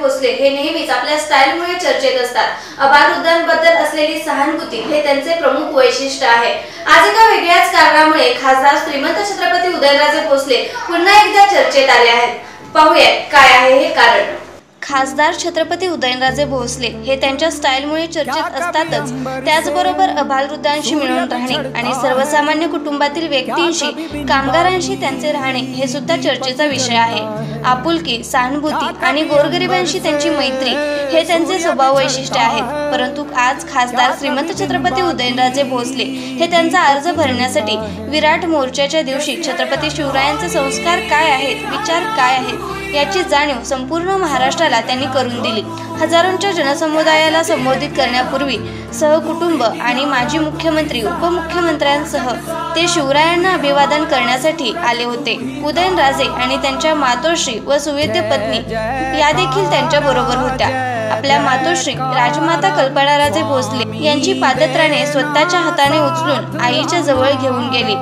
भोसले हे नेहमीच आपल्या स्टाईलमुळे चर्चेत असतात. अबाल अबालवृद्धांबद्दल असलेली सहानुभूती हे त्यांचे प्रमुख वैशिष्ट्य आहे. आज एका वेगळ्याच कारणामुळे खासदार श्रीमंत छत्रपती उदयनराजे भोसले पुन्हा एकदा चर्चेत आले आहेत. पाहूयात काय आहे हे कारण. खासदार छत्रपती उदयनराजे भोसले हे त्यांच्या स्टाईलमुळे चर्चेत असतातच. त्याचबरोबर अबालवृद्धांशी मिळून राहणे आणि सर्वसामान्य कुटुंबातील व्यक्तींशी कामगारांशी त्यांचे राहणे हे सुद्धा चर्चेचा विषय आहे. आपुलकी सहानुभूती आणि गोरगरिबांशी त्यांची मैत्री हे त्यांचे स्वभाव वैशिष्ट्य आहेत परंतु आज खासदार श्रीमंत छत्रपती उदयनराजे भोसले हे त्यांचा अर्ज भरण्यासाठी विराट मोर्चाच्या दिवशी छत्रपती शिवरायांचे संस्कार काय आहेत विचार काय आहेत याची जाणीव संपूर्ण महाराष्ट्राला त्यांनी करून दिली. हजारोंच्या जनसमुदायाला संबोधित करण्यापूर्वी सहकुटुंब आणि माजी मुख्यमंत्री उपमुख्यमंत्र्यांसह ते शिवरायांना अभिवादन करण्यासाठी आले होते. उदयनराजे आणि त्यांच्या मातोश्री व सुवेद्य पत्नी या देखील त्यांच्या बरोबर होत्या. आपल्या मातोश्री राजमाता कल्पनाराजे भोसले यांची पादत्राणे स्वतःच्या हाताने उचलून आईच्या जवळ घेऊन गेली.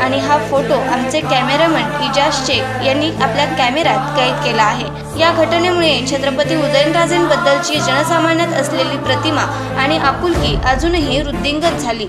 आणि हा फोटो आमचे कॅमेरामन इजाज शेख यांनी आपल्या कॅमेऱ्यात कैद केला आहे. या घटनेमुळे छत्रपती उदयनराजेंबद्दलची जनसामान्यात असलेली प्रतिमा आणि आपुलकी अजूनही वृद्धिंगत झाली.